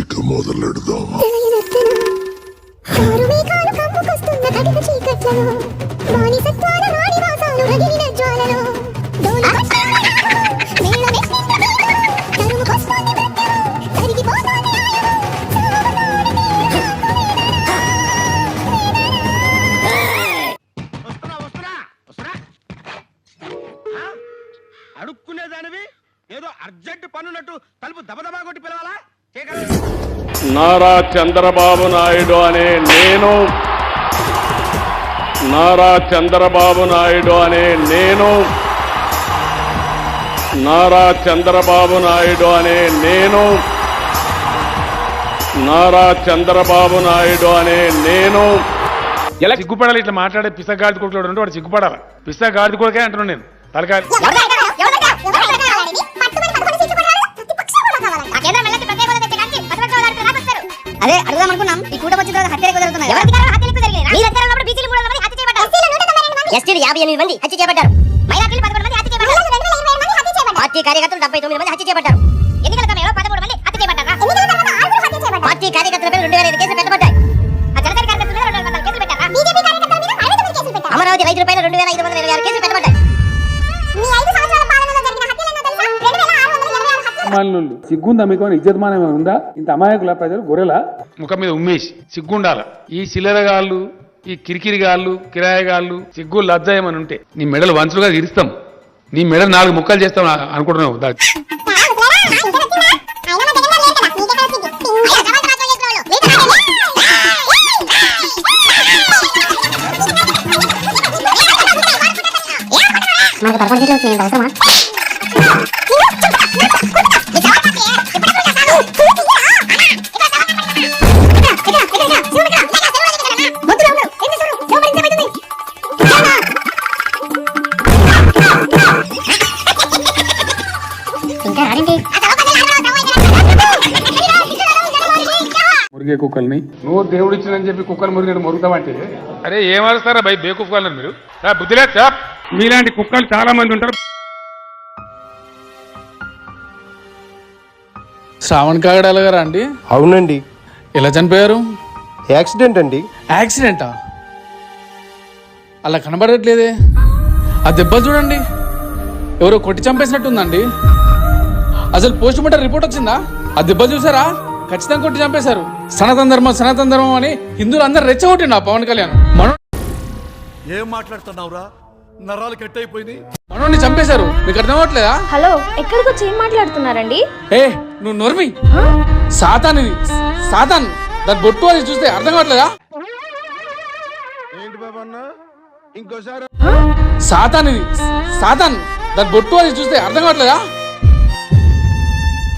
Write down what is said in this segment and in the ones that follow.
ఇక మొదలెడదాం. అడుక్కునేదానివి? ఏదో అర్జెంట్ పనున్నట్టు తలుపు దబదబా కొట్టి పిలవాలా? నారా చంద్రబాబు నాయుడు అనే నేను నారా చంద్రబాబు నాయుడు అనే నేను నారా చంద్రబాబు నాయుడు అనే నేను నారా చంద్రబాబు నాయుడు అనే నేను. ఎలా సిగ్గుపడాలి ఇట్లా మాట్లాడే పిసగాడి కొడుకులు వాడు సిగ్గుపడాలి. పిసగాడి కొడుకే అంటున్నాను నేను. తలకాయ అదే అడుగుదాం అనుకున్నాం. ఈ కూటమి వచ్చిన తర్వాత హత్యలు ఎక్కువ జరుగుతున్నాయి. ఎస్టీలు యాభై ఎనిమిది మంది హత్య చేపట్టారు మైనార్టీలు పదకొండు మంది హత్య చేపట్టారు పార్టీ కార్యకర్తలు డెబ్బై తొమ్మిది మంది హత్య చేపట్టారు ఎన్నికల సమయంలో పదమూడు మంది హత్య చేపట్టారా పార్టీ కార్యకర్తల మీద రెండు వేల ఐదు కేసులు పెట్టబడ్డాయి. ఆ జనసేన కార్యకర్తల మీద రెండు వేల పద్నాలుగు కేసులు పెట్టారా. అమరావతి రైతుల పైన రెండు వేల ఐదు వందల ఇరవై ఆరు కేసులు పెట్టబడ్డాయి. అమానులు సిగ్గుందా మీకు ఏమైనా ఇజ్జతమానం ఏమైనా ఉందా? ఇంత అమాయకుల ప్రజలు గొర్రెలా? ముఖం మీద ఉమ్మేసి సిగ్గుండాల. ఈ చిల్లరగాళ్ళు ఈ కిరికిరిగాళ్ళు కిరాయగాళ్ళు సిగ్గు లజ్జ ఏమని ఉంటే నీ మెడలు వంచులుగా ఇరుస్తాం. నీ మెడలు నాలుగు ముక్కలు చేస్తాం అనుకుంటున్నావు దా- మనకు పర్ఫార్మెన్స్ అవసరమా మురిగే కుక్కల్ని. నువ్వు దేవుడు ఇచ్చిందని చెప్పి కుక్కలు మురిగినట్టు మురుగుతామంటే అరే ఏమరుస్తారా భయ్? బేకుఫ్ మీరు. రా, బుద్ధి లేదు. మీలాంటి కుక్కలు చాలా మంది ఉంటారు. శ్రావణ్ కాగడాల గారా అండి? అవునండి. ఎలా చనిపోయారు? యాక్సిడెంట్ అండి. యాక్సిడెంటా? అలా కనబడట్లేదే. ఆ దెబ్బలు చూడండి. ఎవరో కొట్టి చంపేసినట్టుందండి. అసలు పోస్ట్ మార్టం రిపోర్ట్ వచ్చిందా? ఆ దెబ్బలు చూసారా? ఖచ్చితంగా కొట్టి చంపేశారు. సనాతన ధర్మం సనాతన ధర్మం అని హిందువులు అందరు రెచ్చగొట్టిండు ఆ పవన్ కళ్యాణ్. మనం ఏం మాట్లాడుతున్నావురా? నరాలు కట్ అయిపోయినాయి మనోడిని చంపేశారు. మీకు అర్థం అవ్వట్లేదా హలో ఎక్కడికి వచ్చి ఏం మాట్లాడుతున్నారండి? ఏ నువ్వు నోర్మి? సాతాన్ ఇది సాతాన్ దాని బొట్టు అది చూస్తే అర్థం కావట్లేదా ఏంటి బాబు అన్న? ఇంకోసారి సాతాన్ ఇది సాతాన్ దాని బొట్టు అది చూస్తే అర్థం కావట్లేదా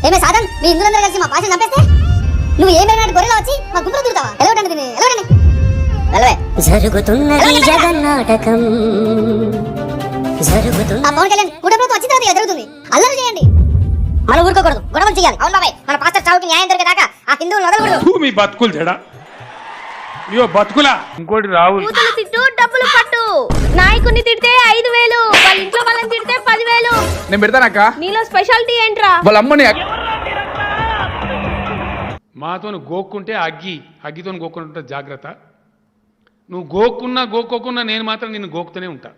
ఏమే సాధన్ మీ హిందువులందరూ కలిసి మా భాషను చంపేస్తే? నువ్వు ఏమైనా గొర్రెలా వచ్చి మా గుంపులో తిరుగుతావా? ఎలవటండి దీన్ని? వెళ్ళవే. జరుగుతున్నది జగన్నాటకం. ఆ పవన్ కళ్యాణ్ కూటమితో వచ్చిన తర్వాత ఇలా జరుగుతుంది అల్లరి చేయండి. మనం ఊరుకోకూడదు గొడవలు చేయాలి. అవును బాబాయ్ మన పాస్టర్ చావుకి న్యాయం దొరికేదాకా ఆ హిందువులు వదలకూడదు. ఫు, మీ బతుకులు తేడా అయ్యో బతుకులా. ఇంకోటి కూతురు తిట్టు డబ్బులు పట్టు. నాయకుడిని తిడితే ఐదు వేలు వాళ్ళ ఇంట్లో వాళ్ళని తిడితే పదివేలు. నేను పెడతానక్క నీలో స్పెషాలిటీ ఏంట్రా? వాళ్ళ అమ్మని మాతో గోక్కుంటే అగ్గి అగ్గితో గోక్కుంటే జాగ్రత్త. నువ్వు గోక్కున్నా గోక్కోకున్నా నేను మాత్రం నిన్ను గోకుతూనే ఉంటా.